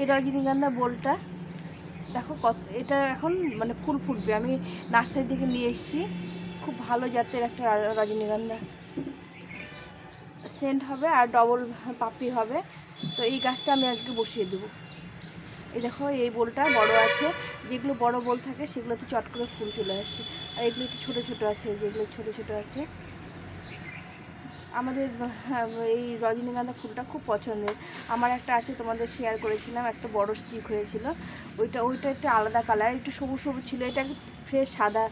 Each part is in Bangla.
এই রজনীগন্ধা বোলটা, দেখো কত এটা এখন মানে ফুল ফুটবে। আমি নার্সারি থেকে নিয়ে এসেছি। খুব ভালো জাতের একটা রজনীগন্ধা সেন্ট হবে আর ডবল পাপড়ি হবে। তো এই গাছটা আমি আজকে বসিয়ে দেবো। এই দেখো, এই বোলটা বড় আছে। যেগুলো বড় বোল থাকে, সেগুলোতে চট করে ফুল চলে আসে। আর এগুলো একটু ছোটো ছোটো আছে, যেগুলো ছোটো ছোটো আছে। আমাদের এই রজনীগন্ধা ফুলটা খুব পছন্দের। আমার একটা আছে, তোমাদের শেয়ার করেছিলাম, একটা বড় স্টিক হয়েছিল। ওইটা ওইটা একটু আলাদা কালার একটু সবুজ সবুজ ছিল। এটা ফ্রেশ সাদা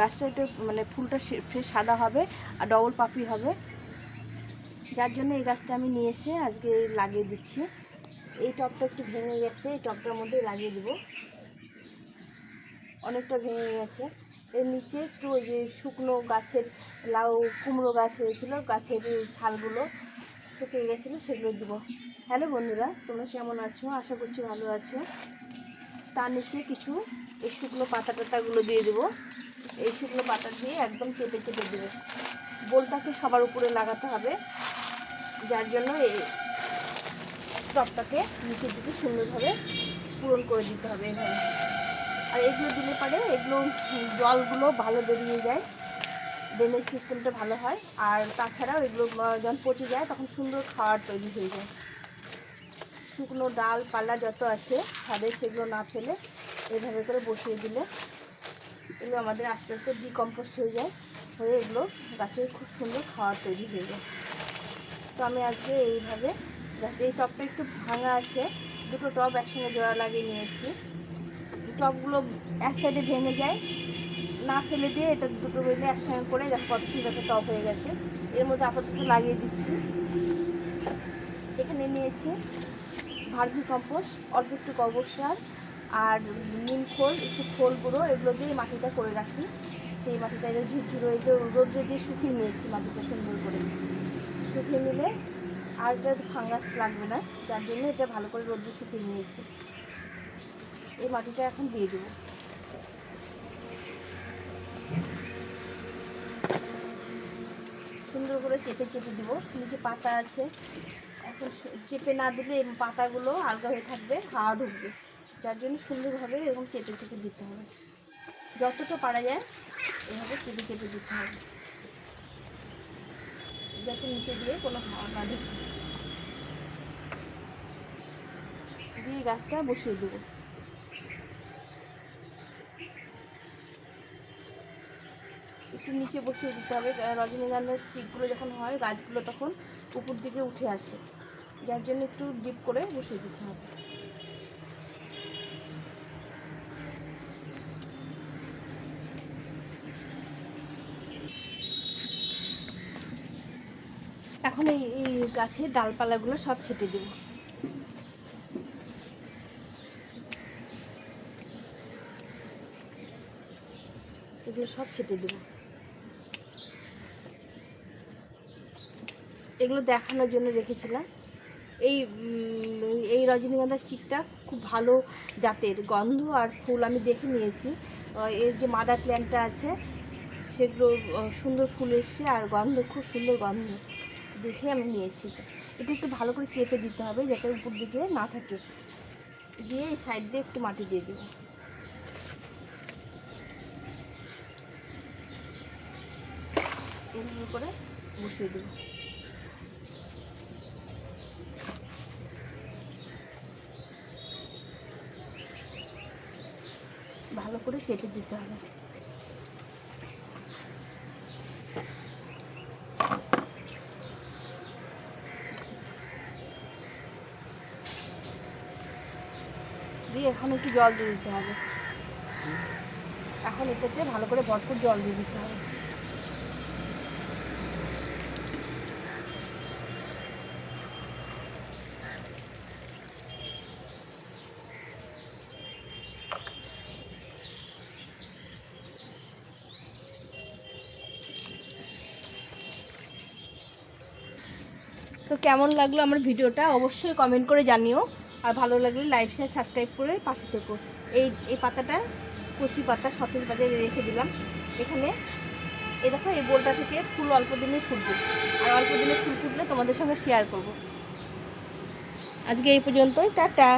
গাছটা একটু মানে ফুলটা ফ্রেশ সাদা হবে আর ডবল পাপড়ি হবে। যার জন্য এই গাছটা আমি নিয়ে এসে আজকে লাগিয়ে দিচ্ছি। এই টবটা একটু ভেঙে গেছে, এই টবটার মধ্যে লাগিয়ে দেবো। অনেকটা ভেঙে গেছে। এর নিচে একটু ওই যে শুকনো গাছের লাউ, কুমড়ো গাছ হয়েছিল, গাছের ছালগুলো শুকিয়ে গেছিল, সেগুলো দিব। হ্যালো বন্ধুরা, তোমরা কেমন আছো? আশা করছি ভালো আছো। তার নিচে কিছু এই শুকনো পাতা টাতাগুলো দিয়ে দেবো। এই শুকনো পাতা দিয়ে একদম চেপে চেপে দেবে। বোলটাকে সবার উপরে লাগাতে হবে, যার জন্য এই টপটাকে নিচের দিকে সুন্দরভাবে পূরণ করে দিতে হবে এভাবে। আর এগুলো দিলে পারে এগুলো জলগুলো ভালো বেরিয়ে যায়। ড্রেনেজ সিস্টেমটা ভালো হয়। আর তাছাড়াও এগুলো যখন পচে যায়, তখন সুন্দর খাওয়ার তৈরি হয়ে যায়। শুকনো ডাল, পালা যত আছে ছাদে সেগুলো না ফেলে এভাবে করে বসিয়ে দিলে এগুলো আমাদের আস্তে আস্তে ডিকম্পোস্ট হয়ে যায়, হয়ে এগুলো গাছের খুব সুন্দর খাওয়ার তৈরি হয়ে যায়। তো আমি আজকে এইভাবে, জাস্ট এই টবটা একটু ভাঙা আছে, দুটো টব একসঙ্গে জোড়া লাগিয়ে নিয়েছি। টবগুলো এক সাইডে ভেঙে যায়। না ফেলে দিয়ে এটা দুটো মিলে একসঙ্গে করে দেখো কত সুন্দর একটা টব হয়ে গেছে। এর মধ্যে আপাতত লাগিয়ে দিচ্ছি। এখানে নিয়েছি ভার্মি কম্পোস্ট, অল্প একটু গোবর সার আর নিম খোল, একটু খোল গুঁড়ো, এগুলো দিয়ে মাটিটা করে রাখি। সেই মাটিটা এটা ঝুরঝুরো এটা রোদ্রে দিয়ে শুকিয়ে নিয়েছি মাটিটা সুন্দর করে। শুকিয়ে নিলে আর এটা ফাঙ্গাস লাগবে না। যার জন্য এটা ভালো করে রোদ্রে শুকিয়ে নিয়েছি। এই মাটিটা এখন দিয়ে দেবো। সুন্দর করে চেপে চেপে দেবো। নিচে পাতা আছে। এখন চেপে না দিলে পাতাগুলো আলগা হয়ে থাকবে, হাওয়া ঢুকবে। যার জন্য সুন্দরভাবে এরকম চেপে চেপে দিতে হবে। যতটা পারা যায়, এভাবে চেপে চেপে দিতে হবে। যাতে নিচে দিয়ে কোনো হাওয়া না ঢুকে। দিয়ে গাছটা বসিয়ে দেবো। একটু নিচে বসিয়ে দিতে হবে। রজনীগন্ধার স্টিকগুলো যখন হয়, গাছগুলো তখন উপর দিকে উঠে আসে। যার জন্য একটু ডিপ করে বসিয়ে দিতে হবে। এখন এই এই গাছের ডালপালাগুলো সব ছেটে দেবো। এগুলো সব ছেটে দেবো। এগুলো দেখানোর জন্য রেখেছিলাম। এই এই রজনীগন্ধার স্টিকটা খুব ভালো জাতের, গন্ধ আর ফুল আমি দেখে নিয়েছি। এর যে মাদার প্ল্যান্টটা আছে, সেগুলো সুন্দর ফুল এসছে আর গন্ধ, খুব সুন্দর গন্ধ। দেখে আমি নিয়েছি এটা। একটু ভালো করে চেপে দিতে হবে যাতে উপর দিকে না থাকে। দিয়ে এই সাইড দিয়ে একটু মাটি দিয়ে দেবো। এভাবে করে বসিয়ে দেবো। ভালো করে চেটে দিতে হবে। দিয়ে এখন একটু জল দিয়ে দিতে হবে। এখন এটাতে ভালো করে ভরপুর জল দিয়ে দিতে হবে। তো কেমন লাগল আমার ভিডিওটা? অবশ্যই কমেন্ট করে জানিও। আর ভালো লাগলে লাইভ শেয়ার সাবস্ক্রাইব করে পাশে থেকো। এই এই পাতাটা, কচি পাতা, সতেজ বাজারে রেখে দিলাম। এখানে, এই দেখো, এই বোলটা থেকে ফুল অল্প দিনে ফুটবে। আর অল্প দিনে ফুল ফুটলে তোমাদের সঙ্গে শেয়ার করব। আজকে এই পর্যন্তই, টাটা।